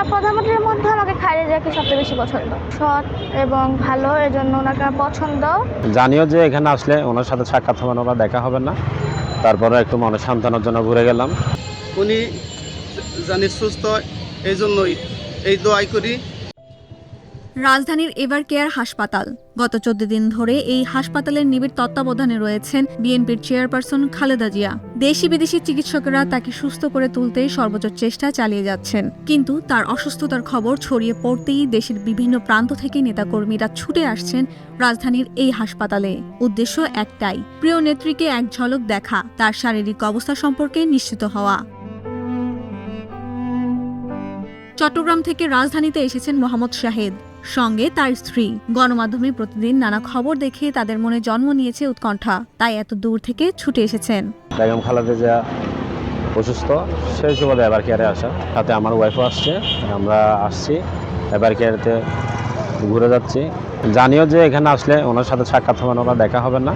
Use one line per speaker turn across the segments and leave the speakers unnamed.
সব প্রধানমন্ত্রীর মধ্যে আমাকে খাইরে জিয়াকে সবচেয়ে বেশি পছন্দ? সৎ এবং ভালো এজন্য ওনাকে পছন্দ।
জানিও যে এখানে আসলে ওনার সাথে সাক্ষাৎ হবে না দেখা হবে না। তারপরে একটু মনে সান্ত্বনার জন্য ঘুরে গেলাম।
উনি জানি সুস্থ এই জন্যই এই দোয়াই করি।
রাজধানীর এভার কেয়ার হাসপাতাল। গত চোদ্দ দিন ধরে এই হাসপাতালের নিবিড় তত্ত্বাবধানে রয়েছেন বিএনপির চেয়ারপারসন খালেদা জিয়া। দেশি বিদেশি চিকিৎসকেরা তাকে সুস্থ করে তুলতে সর্বোচ্চ চেষ্টা চালিয়ে যাচ্ছেন। কিন্তু তার অসুস্থতার খবর ছড়িয়ে পড়তেই দেশের বিভিন্ন প্রান্ত থেকে নেতাকর্মীরা ছুটে আসছেন রাজধানীর এই হাসপাতালে। উদ্দেশ্য একটাই, প্রিয় নেত্রীকে এক ঝলক দেখা, তার শারীরিক অবস্থা সম্পর্কে নিশ্চিত হওয়া। চট্টগ্রাম থেকে রাজধানীতে এসেছেন মোহাম্মদ শাহেদ। সঙ্গে তার স্ত্রী। গণমাধ্যমে প্রতিদিন নানা খবর দেখে তাদের মনে জন্ম নিয়েছে উৎকণ্ঠা। তাই এত দূর থেকে ছুটে এসেছেন।
বেগম খালেদা জিয়া অসুস্থ। সেই সুবাদে এবার কেয়ারে আসা। সাথে আমার ওয়াইফও আসছে। আমরা আসছি। এবার কেয়ারেতে ঘুরে যাচ্ছি। জানিও যে এখানে আসলে ওনার সাথে সাক্ষাৎ হবে না দেখা হবে না।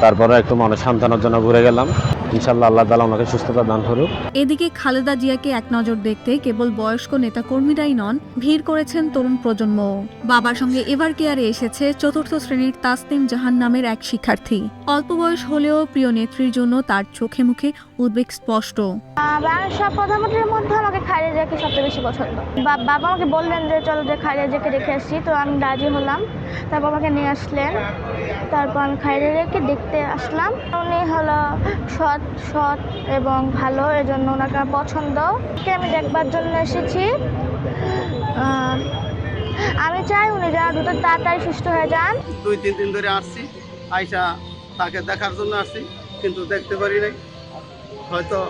তারপরে একটু মনে সান্ত্বনার জন্য ঘুরে গেলাম। ইনশাল্লাহ আল্লাহ তালা ওনাকে সুস্থতা দান করুক।
এদিকে খালেদা জিয়াকে এক নজর দেখতে কেবল বয়স্ক নেতাকর্মীরাই নন ভিড় করেছেন তরুণ প্রজন্ম। বাবার সঙ্গে এবার কেয়ারে এসেছে চতুর্থ শ্রেণির তাসনিম জাহান নামের এক শিক্ষার্থী। অল্প বয়স হলেও প্রিয় নেত্রীর জন্য তার চোখে মুখে উদ্বেগ স্পষ্ট।
সব প্রধানমন্ত্রীর মধ্যে আমাকে জিয়াকে সবচেয়ে বেশি পছন্দ। বা- বাবা আমাকে বললেন যে চলো যে খালেদা জিয়াকে দেখে আসছি তো আমি রাজি হলাম। তারপর আমাকে নিয়ে আসলেন। তারপর আমি জিয়াকে দেখতে আসলাম। উনি হলো সৎ সৎ এবং ভালো, এজন্য ওনাকে পছন্দ। আমি দেখবার জন্য এসেছি। আমি চাই উনি যেন দ্রুত তাড়াতাড়ি সুস্থ হয়ে যান।
দুই, তিন দিন ধরে আসছি। আইসা তাকে দেখার জন্য আসছি, কিন্তু দেখতে পারি নাই। হয়তো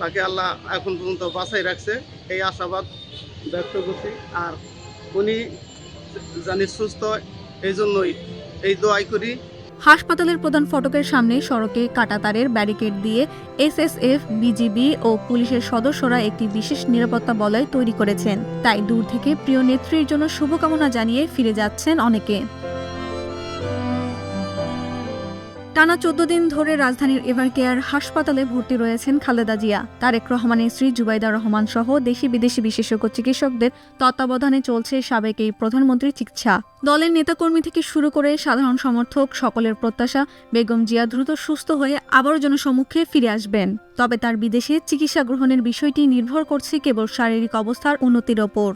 তাকে আল্লাহ এখন পর্যন্ত বাঁচাই রাখছে। এই আশাবাদ ব্যক্ত করছি। আর উনি জানি সুস্থ এই জন্যই এই দোয়াই করি।
হাসপাতালের প্রধান ফটকের সামনে সড়কে কাটাতারের ব্যারিকেড দিয়ে এসএসএফ, বিজিবি ও পুলিশের সদস্যরা একটি বিশেষ নিরাপত্তা বলয় তৈরি করেছেন। তাই দূর থেকে প্রিয় নেত্রীর জন্য শুভকামনা জানিয়ে ফিরে যাচ্ছেন অনেকে। টানা চোদ্দ দিন ধরে রাজধানীর এভারকেয়ার হাসপাতালে ভর্তি রয়েছেন খালেদা জিয়া। তারেক রহমানের স্ত্রী জুবাইদা রহমান সহ দেশি বিদেশি বিশেষজ্ঞ চিকিৎসকদের তত্ত্বাবধানে চলছে সাবেক এই প্রধানমন্ত্রীর চিকিৎসা। দলের নেতাকর্মী থেকে শুরু করে সাধারণ সমর্থক সকলের প্রত্যাশা, বেগম জিয়া দ্রুত সুস্থ হয়ে আবারও জনসম্মুখে ফিরে আসবেন। তবে তার বিদেশে চিকিৎসা গ্রহণের বিষয়টি নির্ভর করছে কেবল শারীরিক অবস্থার উন্নতির ওপর।